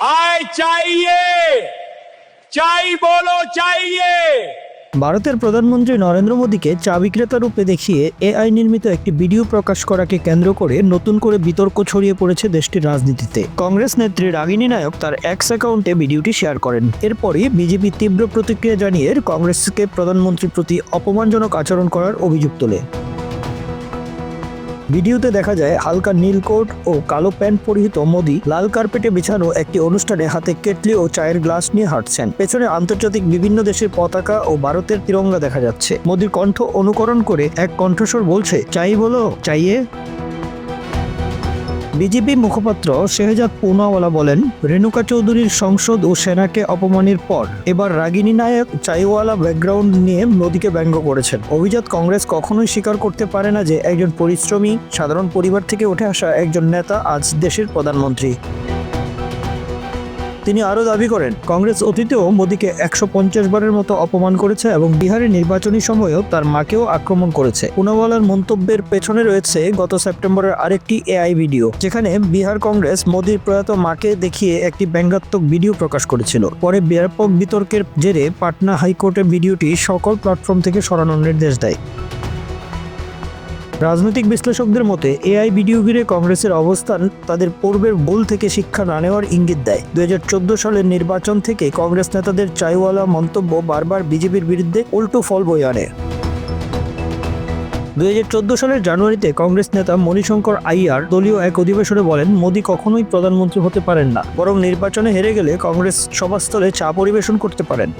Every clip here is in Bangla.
আয় চাই বলো, চাইয়ে। ভারতের প্রধানমন্ত্রী নরেন্দ্র মোদীকে চা বিক্রেতা রূপে দেখিয়ে এআই নির্মিত একটি ভিডিও প্রকাশ করাকে কেন্দ্র করে নতুন করে বিতর্ক ছড়িয়ে পড়েছে দেশটির রাজনীতিতে। কংগ্রেস নেত্রী রাগিনী নায়ক তার এক্স অ্যাকাউন্টে ভিডিওটি শেয়ার করেন। এরপরই বিজেপি তীব্র প্রতিক্রিয়া জানিয়ে কংগ্রেসকে প্রধানমন্ত্রীর প্রতি অপমানজনক আচরণ করার অভিযোগ তোলে। ভিডিওতে দেখা যায়, হালকা নীল কোট ও কালো প্যান্ট পরিহিত মোদি লাল কার্পেটে বিছানো একটি অনুষ্ঠানে হাতে কেটলি ও চায়ের গ্লাস নিয়ে হাঁটছেন। পেছনে আন্তর্জাতিক বিভিন্ন দেশের পতাকা ও ভারতের তিরঙ্গা দেখা যাচ্ছে। মোদীর কণ্ঠ অনুকরণ করে এক কণ্ঠস্বর বলছে, চাই বলো, চাইয়ে। বিজেপি মুখপাত্র শেহজাদ পুনাওয়ালা বলেন, রেণুকা চৌধুরীর সংসদ ও সেনাকে অপমানের পর এবার রাগিনী নায়ক চাইওয়ালা ব্যাকগ্রাউন্ড নিয়ে মোদীকে ব্যঙ্গ করেছেন। অভিজাত কংগ্রেস কখনোই স্বীকার করতে পারে না যে একজন পরিশ্রমী, সাধারণ পরিবার থেকে উঠে আসা একজন নেতা আজ দেশের প্রধানমন্ত্রী। তিনি আরও দাবি করেন, কংগ্রেস অতীতেও মোদীকে একশো পঞ্চাশ বারের মতো অপমান করেছে এবং বিহারের নির্বাচনী সময়েও তার মাকেও আক্রমণ করেছে। পুনাওয়ালার মন্তব্যের পেছনে রয়েছে গত সেপ্টেম্বরের আরেকটি এআই ভিডিও, যেখানে বিহার কংগ্রেস মোদীর প্রয়াত মাকে দেখিয়ে একটি ব্যঙ্গাত্মক ভিডিও প্রকাশ করেছিল। পরে ব্যাপক বিতর্কের জেরে পাটনা হাইকোর্টে ভিডিওটি সকল প্ল্যাটফর্ম থেকে সরানোর নির্দেশ দেয়। রাজনৈতিক বিশ্লেষকদের মতে, এআই ভিডিও ঘিরে কংগ্রেসের অবস্থান তাদের পূর্বের ভুল থেকে শিক্ষা না নেওয়ার ইঙ্গিত দেয়। দু হাজার চোদ্দ সালের নির্বাচন থেকে কংগ্রেস নেতাদের চাইওয়ালা মন্তব্য বারবার বিজেপির বিরুদ্ধে উল্টো ফল বয়ে আনে। দু হাজার চোদ্দ সালের জানুয়ারিতে কংগ্রেস নেতা মণিশঙ্কর আইয়ার দলীয় এক অধিবেশনে বলেন, মোদী কখনোই প্রধানমন্ত্রী হতে পারেন না, বরং নির্বাচনে হেরে গেলে কংগ্রেস সভাস্থলে চা পরিবেশন করতে পারেন।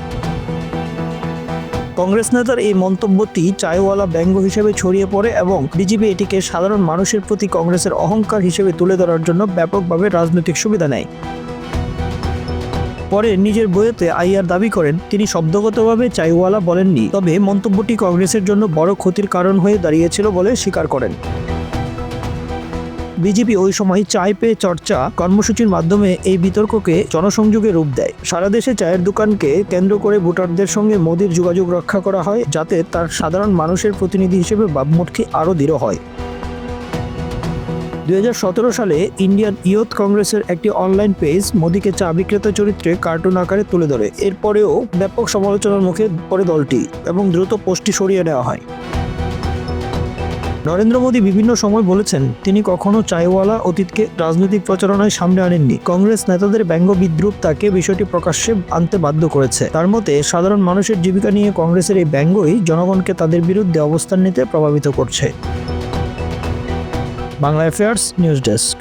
কংগ্রেস নেতার এই মন্তব্যটি চায়ওয়ালা ব্যঙ্গ হিসেবে ছড়িয়ে পড়ে এবং বিজেপি এটিকে সাধারণ মানুষের প্রতি কংগ্রেসের অহংকার হিসেবে তুলে ধরার জন্য ব্যাপকভাবে রাজনৈতিক সুবিধা নেয়। পরে নিজের বইয়েতে আইয়ার দাবি করেন, তিনি শব্দগতভাবে চাইওয়ালা বলেননি, তবে মন্তব্যটি কংগ্রেসের জন্য বড় ক্ষতির কারণ হয়ে দাঁড়িয়েছিল বলে স্বীকার করেন। বিজেপি ওই সময় চায় পে চর্চা কর্মসূচির মাধ্যমে এই বিতর্ককে জনসংযোগে রূপ দেয়। সারা দেশে চায়ের দোকানকে কেন্দ্র করে ভোটারদের সঙ্গে মোদির যোগাযোগ রক্ষা করা হয়, যাতে তার সাধারণ মানুষের প্রতিনিধি হিসেবে ভাবমূর্তি আরও দৃঢ় হয়। দু হাজার সতেরো সালে ইন্ডিয়ান ইয়ুথ কংগ্রেসের একটি অনলাইন পেজ মোদীকে চা বিক্রেতা চরিত্রে কার্টুন আকারে তুলে ধরে। এরপরেও ব্যাপক সমালোচনার মুখে পড়ে দলটি এবং দ্রুত পোস্টটি সরিয়ে নেওয়া হয়। নরেন্দ্র মোদী বিভিন্ন সময় বলেছেন, তিনি কখনো চাইওয়ালা অতীতকে রাজনৈতিক প্রচারণায় সামনে আনেননি। কংগ্রেস নেতাদের ব্যঙ্গ বিদ্রুপ তাকে বিষয়টি প্রকাশ্যে আনতে বাধ্য করেছে। তার মতে, সাধারণ মানুষের জীবিকা নিয়ে কংগ্রেসের এই ব্যঙ্গই জনগণকে তাদের বিরুদ্ধে অবস্থান নিতে প্রভাবিত করছে। Bangla affairs news desk